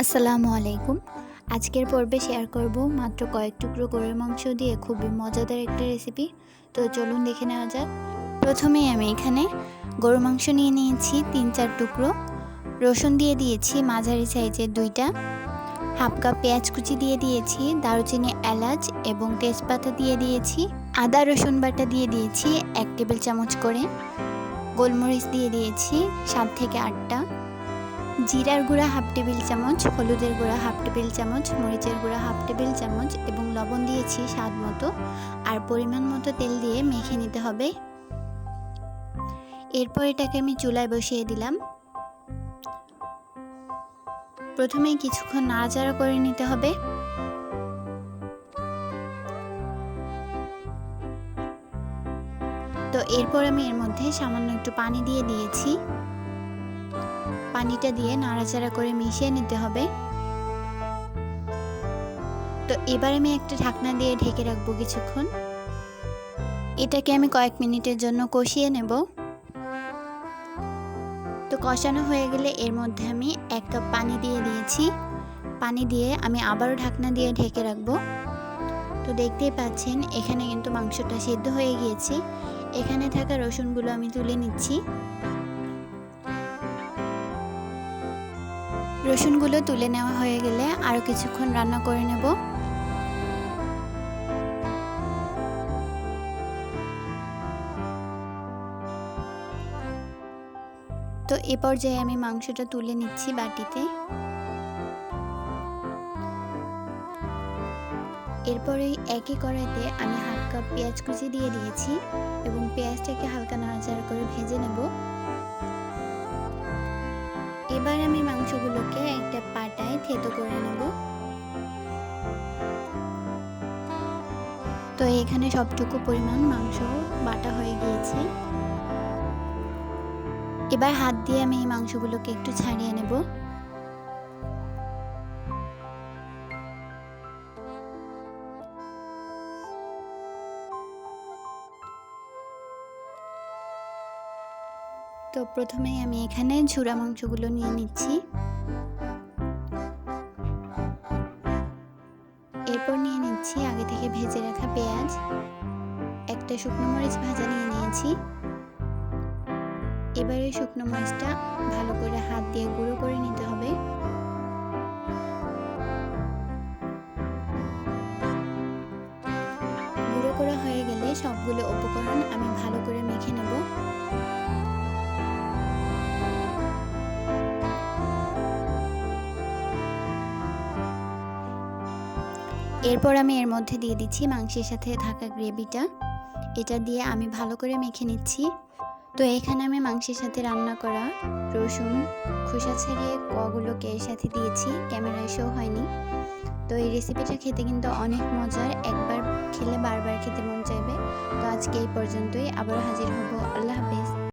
আসসালামু আলাইকুম। আজকের পর্বে শেয়ার করব মাত্র কয়েক টুকরো গরুর মাংস দিয়ে খুবই মজাদার একটা রেসিপি তো চলুন দেখে নেওয়া যাক। প্রথমেই আমি এখানে গরু মাংস নিয়ে নিয়েছি তিন চার টুকরো। রসুন দিয়ে দিয়েছি মাঝারি সাইজের দুইটা। হাফ কাপ পেঁয়াজ কুচি দিয়ে দিয়েছি, দারুচিনি এলাচ এবং তেজপাতা দিয়ে দিয়েছি। আদা রসুন বাটা দিয়ে দিয়েছি এক টেবিল চামচ করে। গোলমরিচ দিয়ে দিয়েছি সাত থেকে আটটা। জিরার গুঁড়া হাফ টেবিল চামচ, হলুদের গুঁড়া হাফ টেবিল চামচ, মরিচের গুঁড়া হাফ টেবিল চামচ এবং লবণ দিয়েছি স্বাদ মতো। আর পরিমাণ মতো তেল দিয়ে মেখে নিতে হবে। এরপর এটাকে আমি চুলায় বসিয়ে দিলাম। প্রথমে কিছুক্ষণ নাড়াচাড়া করে নিতে হবে। তো এরপর আমি এর মধ্যে সামান্য একটু পানি দিয়ে দিয়েছি। পানিটা দিয়ে নাড়াচাড়া করে মিশিয়ে নিতে হবে। তো এবার আমি একটা ঢাকনা দিয়ে ঢেকে রাখব কিছুক্ষণ। এটাকে আমি কয়েক মিনিটের জন্য কষিয়ে নেব। তো কষানো হয়ে গেলে এর মধ্যে আমি এক কাপ পানি দিয়ে দিয়েছি। পানি দিয়ে আমি আবারও ঢাকনা দিয়ে ঢেকে রাখব। তো দেখতেই পাচ্ছেন, এখানে কিন্তু মাংসটা সেদ্ধ হয়ে গিয়েছে। এখানে থাকা রসুনগুলো আমি তুলে নিচ্ছি। রসুনগুলো তুলে নেওয়া হয়ে গেলে আরও কিছুক্ষণ রান্না করে নেব। তো এ পর্যায়ে আমি মাংসটা তুলে নিচ্ছি বাটিতে। এরপরে একই কড়াইতে আমি হাফ কাপ পেঁয়াজ কুচি দিয়ে দিয়েছি এবং পেঁয়াজটাকে হালকা নাড়াচাড়া করে ভেজে নেব। এবার মাংসগুলোকে একটা পাটায় থেতো করে নেব। তো এখানে সবটুকু পরিমাণ মাংস বাটা হয়ে গিয়েছে। এবার হাত দিয়ে আমি এই মাংসগুলোকে একটু ছাড়িয়ে নেব। তো প্রথমেই আমি এখানে ঝুরা মাংসগুলো নিয়ে নিচ্ছি। এরপর নিয়ে নিচ্ছি আগে থেকে ভেজে রাখা পেঁয়াজ। একটা শুকনো মরিচ ভাজা নিয়ে নিয়েছি। এবারে শুকনো মরিচটা ভালো করে হাত দিয়ে গুঁড়ো করে নিতে হবে। গুঁড়ো করা হয়ে গেলে সবগুলো উপকরণ আমি ভালো করে এরপর আমি এর মধ্যে দিয়ে দিচ্ছি মাংসের সাথে থাকা গ্রেভিটা। এটা দিয়ে আমি ভালো করে মেখে নিচ্ছি। তো এখানে আমি মাংসের সাথে রান্না করা রসুন, খোসা ছাড়িয়ে কগুলোকে এর সাথে দিয়েছি, ক্যামেরায় শো হয়নি। তো এই রেসিপিটা খেতে কিন্তু অনেক মজার, একবার খেলে বারবার খেতে মন চাইবে। তো আজকে এই পর্যন্তই আবার হাজির হব। আল্লাহ হাফেজ।